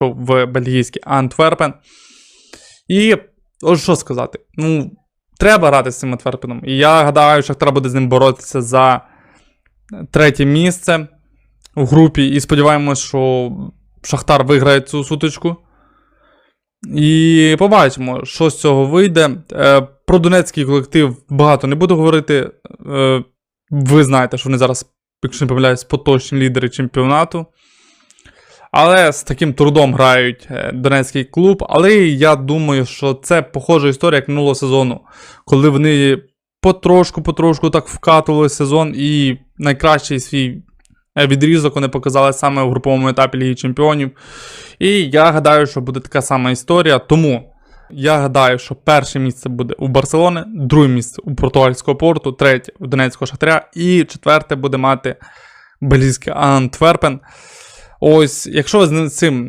в бельгійський Антверпен. І ось що сказати. Ну, треба грати з цим Антверпеном. І я гадаю, що треба буде з ним боротися за третє місце у групі. І сподіваємось, що Шахтар виграє цю сутичку. І побачимо, що з цього вийде. Е, Про донецький колектив багато не буду говорити. Е, Ви знаєте, що вони зараз, якщо не помиляюсь, поточні лідери чемпіонату. Але з таким трудом грають е, донецький клуб. Але я думаю, що це похожа історія, як минулого сезону, коли вони потрошку-потрошку так вкатували сезон, і найкращий свій е, відрізок вони показали саме у груповому етапі Ліги Чемпіонів. І я гадаю, що буде така сама історія. Тому я гадаю, що перше місце буде у Барселони, друге місце у португальського порту, третє у Донецького Шахтаря, і четверте буде мати бельгійський Антверпен. Ось, якщо ви з цим